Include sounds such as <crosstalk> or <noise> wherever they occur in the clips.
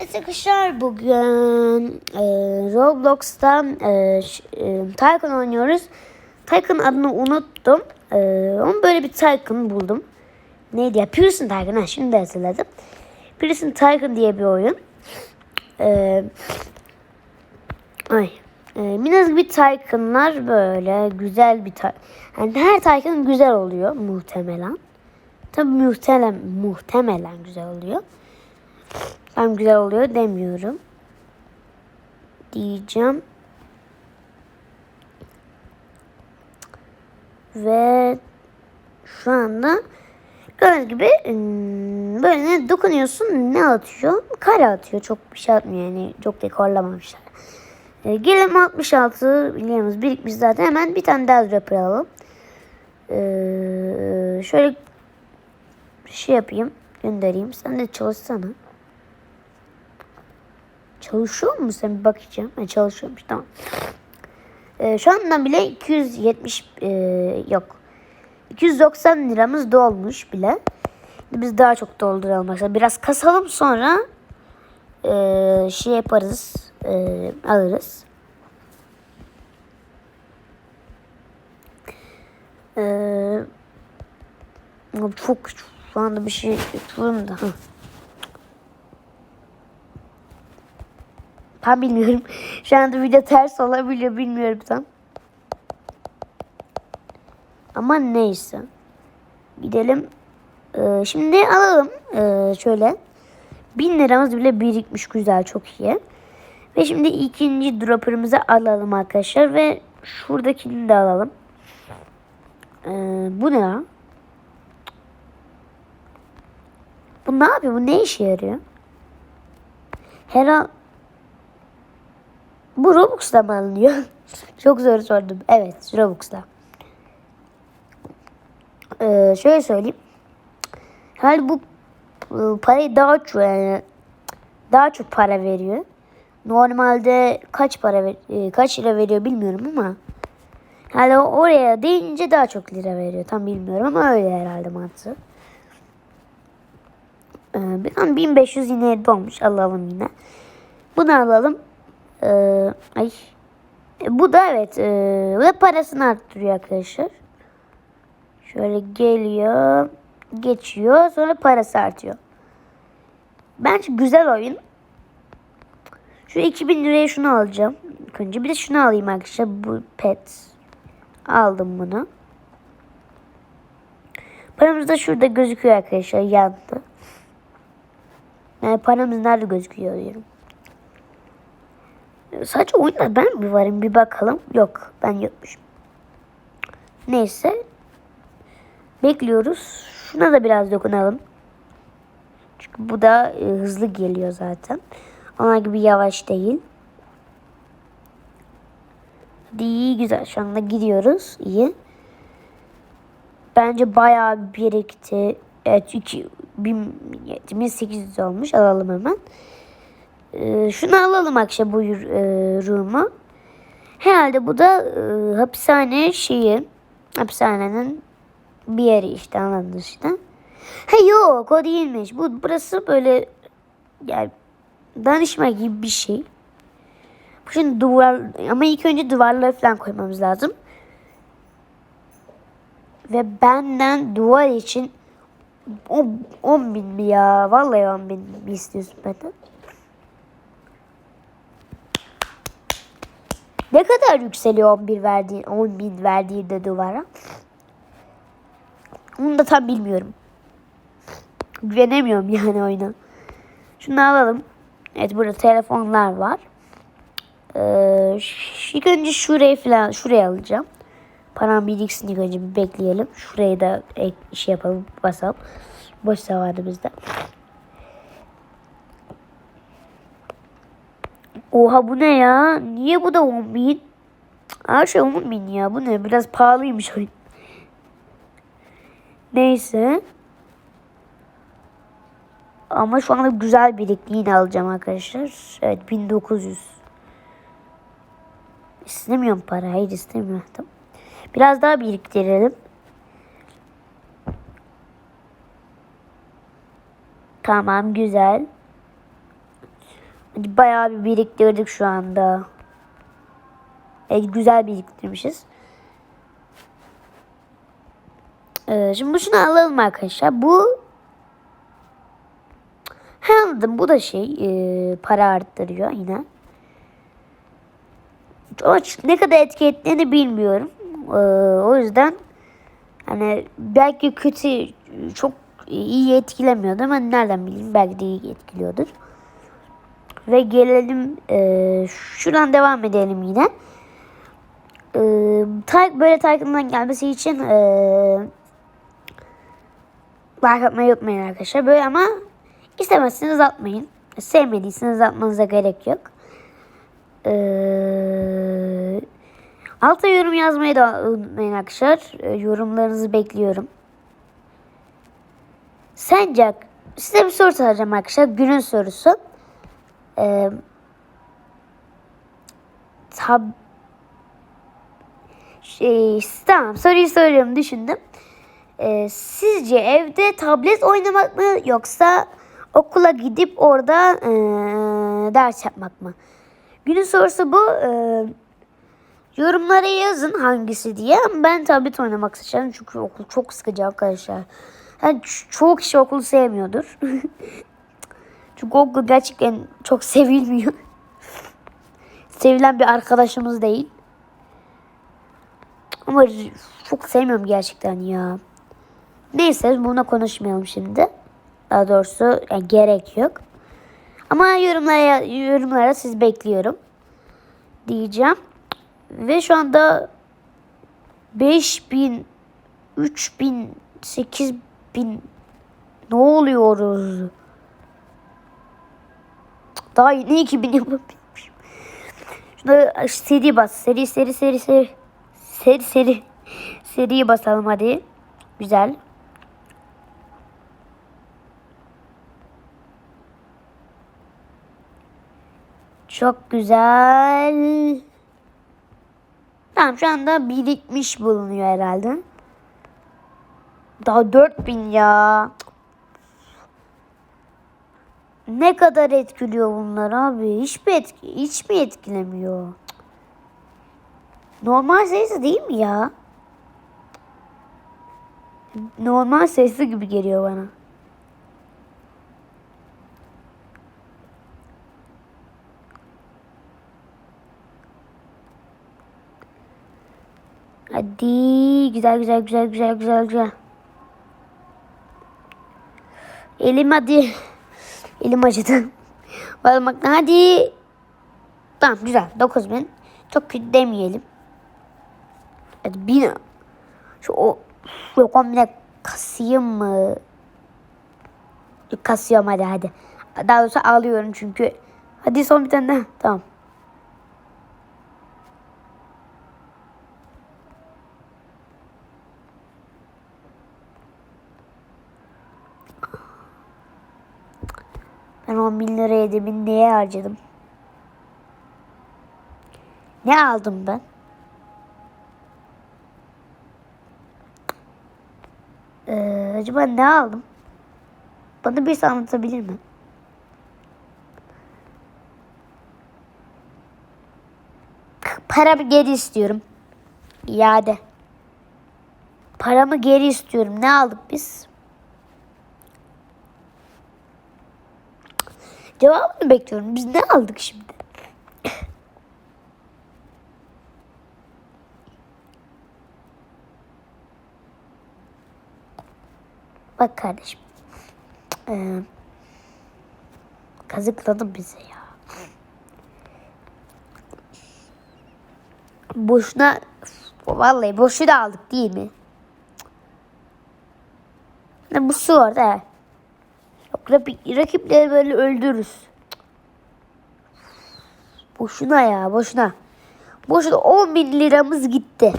Arkadaşlar bugün e, Roblox'ta e, e, Tycoon oynuyoruz. Tycoon adını unuttum. E, ama böyle bir Tycoon buldum. Neydi ya? Pearson Tycoon. Ha, şimdi hatırladım. Pearson Tycoon diye bir oyun. E, ay. E, minicik bir Tycoon'lar böyle güzel bir yani her Tycoon güzel oluyor muhtemelen. Tabii muhtemelen, muhtemelen güzel oluyor. Ben güzel oluyor demiyorum. Diyeceğim. Ve şu anda gördüğünüz gibi ım, böyle ne dokunuyorsun ne atıyor? Kare atıyor. Çok bir şey atmıyor yani. Çok dekorlamamışlar. E, gelelim 66 biliyorsunuz birikmiş zaten. Hemen bir tane daha rapper alalım. E, şöyle şey yapayım. Göndereyim. Sen de çalışsana. Çalışıyor mu sen bir bakacağım. Ha, çalışıyormuş tamam. Ee, şu andan bile 270 e, yok. 290 liramız dolmuş bile. Biz daha çok dolduralım mesela. Biraz kasalım sonra e, şey yaparız. e, alırız. Ee, çok şu anda bir şey yapıyorum da. Ben bilmiyorum. Şu anda video ters olabiliyor bilmiyorum tam. Ama neyse. Gidelim. Ee, şimdi alalım. Ee, şöyle. Bin liramız bile birikmiş güzel çok iyi. Ve şimdi ikinci dropper'ımızı alalım arkadaşlar. Ve şuradakini de alalım. Ee, bu ne ya? Bu ne yapıyor? Bu ne işe yarıyor? Herhalde bu Robux'la mı alınıyor? <laughs> Çok zor sordum. Evet Robux'la. Ee, şöyle söyleyeyim. Herhalde bu e, parayı daha çok yani daha çok para veriyor. Normalde kaç para ver, e, kaç lira veriyor bilmiyorum ama herhalde oraya deyince daha çok lira veriyor. Tam bilmiyorum ama öyle herhalde mantığı. Ee, bir an 1500 yine dolmuş. Alalım yine. Bunu alalım. Ee, ay. E, bu da evet. E, bu da parasını arttırıyor arkadaşlar. Şöyle geliyor. Geçiyor. Sonra parası artıyor. Bence güzel oyun. Şu 2000 liraya şunu alacağım. İlk önce bir de şunu alayım arkadaşlar. Bu pet. Aldım bunu. Paramız da şurada gözüküyor arkadaşlar. Yandı. Yani paramız nerede gözüküyor diyorum. Sadece oyunda ben mi varım bir bakalım. Yok ben yokmuşum. Neyse. Bekliyoruz. Şuna da biraz dokunalım. Çünkü bu da e, hızlı geliyor zaten. Ona gibi yavaş değil. Hadi iyi güzel. Şu anda gidiyoruz. İyi. Bence bayağı birikti. Evet 2 1800 olmuş. Alalım hemen. Ee, şunu alalım akşam bu e. Herhalde bu da e, hapishane şeyi. Hapishanenin bir yeri işte anladın işte. Ha yok o değilmiş. Bu burası böyle yani danışma gibi bir şey. Şimdi duvar ama ilk önce duvarları falan koymamız lazım. Ve benden duvar için 10 bin mi ya? Vallahi 10 bin mi istiyorsun benden? Ne kadar yükseliyor 11 verdiğin 10 bin verdiğinde duvara? Onu da tam bilmiyorum. Güvenemiyorum yani oyuna. Şunu alalım. Evet burada telefonlar var. Ee, ilk önce şurayı falan şuraya alacağım. Param biriksin ilk önce bir bekleyelim. Şurayı da ek, şey yapalım basalım. Boş zamanımızda. Oha bu ne ya? Niye bu da 10 bin? Her şey 10 bin ya. Bu ne? Biraz pahalıymış oyun. Neyse. Ama şu anda güzel birikliğini alacağım arkadaşlar. Evet 1900. İstemiyorum para. Hayır istemiyorum. Biraz daha biriktirelim. Tamam güzel. Bayağı bir biriktirdik şu anda. Evet, güzel biriktirmişiz. Ee, şimdi şunu alalım arkadaşlar. Bu Ha, anladım. Bu da şey e, para arttırıyor yine. Ama ne kadar etki ettiğini bilmiyorum. Ee, o yüzden hani belki kötü çok iyi etkilemiyordu ama nereden bileyim belki de iyi etkiliyordur. Ve gelelim e, şuradan devam edelim yine. E, ta, böyle takımdan gelmesi için e, like atmayı unutmayın arkadaşlar. Böyle ama istemezseniz atmayın. Sevmediyseniz atmanıza gerek yok. Ee, alta yorum yazmayı da unutmayın arkadaşlar. Ee, yorumlarınızı bekliyorum. Sence size bir soru soracağım arkadaşlar. Günün sorusu. Ee, tab şey, tamam soruyu soruyorum düşündüm. Ee, sizce evde tablet oynamak mı yoksa okula gidip orada ee, ders yapmak mı? Günün sorusu bu. Ee, yorumlara yazın hangisi diye. Ben tablet oynamak seçerim çünkü okul çok sıkıcı arkadaşlar. Yani ço- çoğu kişi okulu sevmiyordur. <laughs> çünkü okul gerçekten çok sevilmiyor. Sevilen bir arkadaşımız değil. Ama çok sevmiyorum gerçekten ya. Neyse buna konuşmayalım şimdi. Daha doğrusu yani gerek yok. Ama yorumlara, yorumlara siz bekliyorum. Diyeceğim. Ve şu anda 5000 3000 8000 ne oluyoruz? Daha yeni 2000 yapabilmişim. Şuna seri bas. Seri seri seri seri. Seri seri. Seriyi basalım hadi. Güzel. Çok güzel. Tamam şu anda birikmiş bulunuyor herhalde. Daha 4000 ya. Ne kadar etkiliyor bunlar abi? Hiç mi, etki, hiç mi etkilemiyor? Normal sayısı değil mi ya? Normal sayısı gibi geliyor bana. Hadi güzel güzel güzel güzel güzel güzel. Elim hadi. Elim acıdı. <laughs> Parmaktan hadi. Tamam güzel 9000. Çok kötü demeyelim. Hadi bin. Şu o yok on bine kasayım mı? Kasıyorum hadi hadi. Daha doğrusu ağlıyorum çünkü. Hadi son bir tane daha. Tamam. Ben 10 bin liraya demin neye harcadım? Ne aldım ben? Ee, acaba ne aldım? Bana birisi anlatabilir mi? Paramı geri istiyorum. İade. Paramı geri istiyorum. Ne aldık biz? Cevabını bekliyorum. Biz ne aldık şimdi? <coughs> Bak kardeşim. Ee, kazıkladı bizi ya. Boşuna vallahi boşu da aldık değil mi? Ne bu su orada. he. Rakip, rakipleri böyle öldürürüz. Boşuna ya boşuna. Boşuna 10 bin liramız gitti.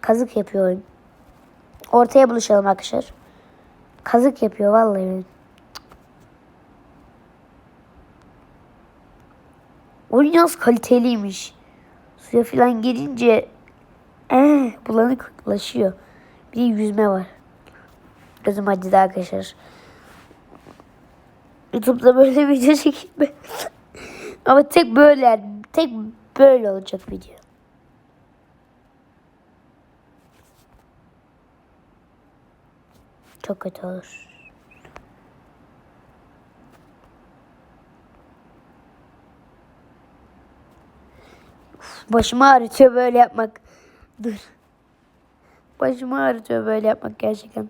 Kazık yapıyor. Ortaya buluşalım arkadaşlar. Kazık yapıyor vallahi. oyun. Oyun kaliteliymiş. Suya falan girince eh, bulanıklaşıyor. Bir de yüzme var. Gözüm acıdı arkadaşlar. YouTube'da böyle <laughs> video çekeyim mi? Ama tek böyle tek böyle olacak video. Çok kötü olur. Uf, Başımı ağrıtıyor böyle yapmak. Dur. Başımı ağrıtıyor böyle yapmak gerçekten.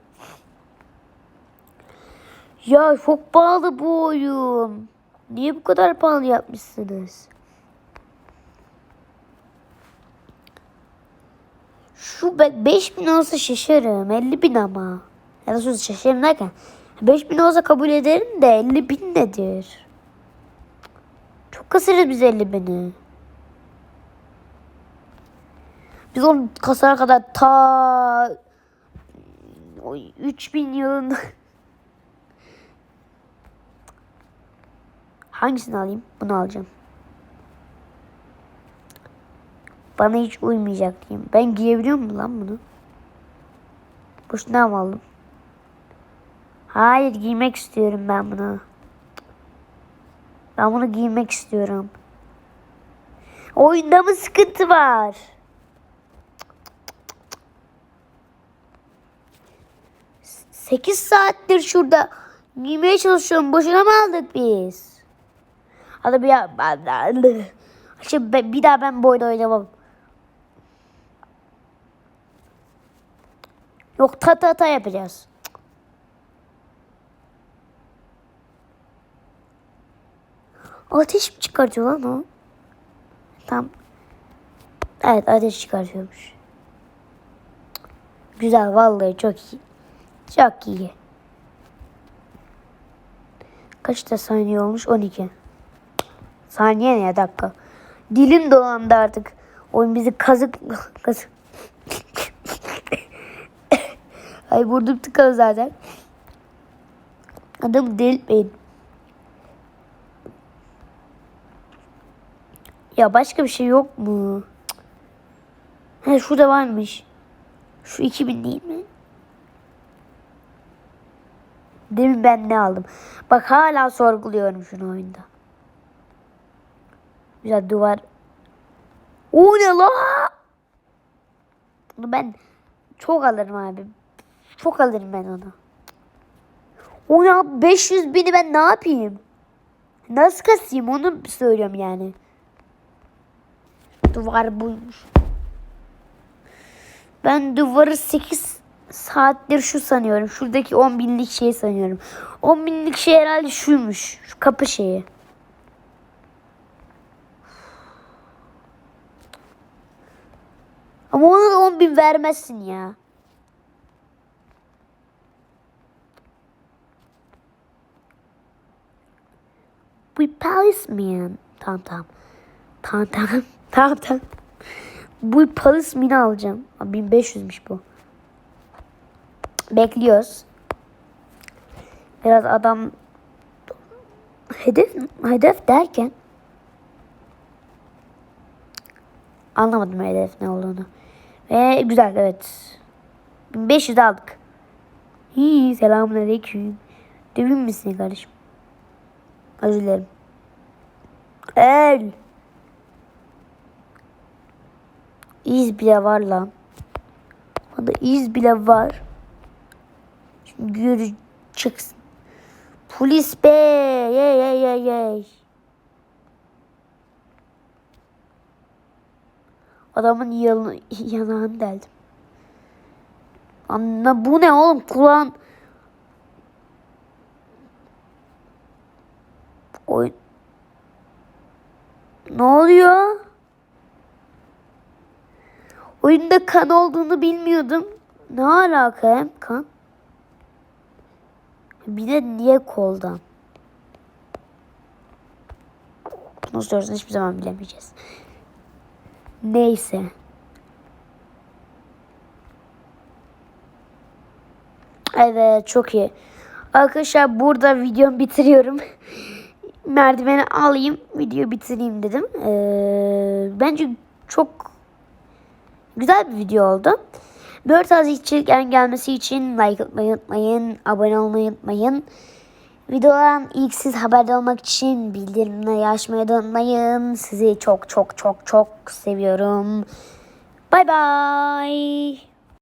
Ya çok pahalı bu oyun. Niye bu kadar pahalı yapmışsınız? Şu 5000 olsa şaşarım. 50 bin ama. Ya da sus şaşarım derken. 5000 olsa kabul ederim de 50 bin nedir? Çok kasarız biz 50 bini. Biz onu kasana kadar ta o 3000 yılında Hangisini alayım? Bunu alacağım. Bana hiç uymayacak diyeyim. Ben giyebiliyor muyum lan bunu? Boşuna mı aldım? Hayır giymek istiyorum ben bunu. Ben bunu giymek istiyorum. Oyunda mı sıkıntı var? 8 saattir şurada giymeye çalışıyorum. Boşuna mı aldık biz? Hadi bir ben Şimdi bir daha ben bu oyunu oynamam. Yok ta ta ta yapacağız. Ateş mi çıkartıyor lan o? Tam. Evet ateş çıkartıyormuş. Güzel vallahi çok iyi. Çok iyi. Kaçta saniye olmuş? 12. Saniye ne dakika. Dilim dolandı artık. Oyun bizi kazık kazık. <laughs> Ay burnum tıkalı zaten. Adamı delirtmeyin. Ya başka bir şey yok mu? He şurada varmış. Şu 2000 değil mi? Demin ben ne aldım? Bak hala sorguluyorum şunu oyunda. Güzel duvar. O ne la? Bunu ben çok alırım abi. Çok alırım ben onu. O ya 500 bini ben ne yapayım? Nasıl kasayım onu söylüyorum yani. Duvar buymuş. Ben duvarı 8 saattir şu sanıyorum. Şuradaki 10 binlik şey sanıyorum. 10 binlik şey herhalde şuymuş. Şu kapı şeyi. Ama ona da 10 bin vermezsin ya. Bu policeman. Tamam tamam. Tamam tamam. <laughs> Tamam tamam. Bu policeman'i alacağım. Aa, 1500'müş bu. Bekliyoruz. Biraz adam hedef hedef derken anlamadım hedef ne olduğunu. Ve güzel evet. 1500 aldık. İyi selamun aleyküm. Dövün misin kardeşim? Özür dilerim. El. İz bile var lan. Bana iz bile var. Şimdi göreceksin. Polis be. Yey yey yey yey. Adamın yan, yanağını deldim. Anla bu ne oğlum kulağın. Oy. Ne oluyor? Oyunda kan olduğunu bilmiyordum. Ne alaka hem kan? Bir de niye koldan? Bunu sorarsan hiçbir zaman bilemeyeceğiz. Neyse. Evet çok iyi. Arkadaşlar burada videomu bitiriyorum. <laughs> Merdiveni alayım video bitireyim dedim. Ee, bence çok güzel bir video oldu. Böyle tarz içeriklerin gelmesi için like atmayı unutmayın. Abone olmayı unutmayın. Videolardan ilk siz haberdar olmak için bildirimleri açmayı da unutmayın. Sizi çok çok çok çok seviyorum. Bay bay.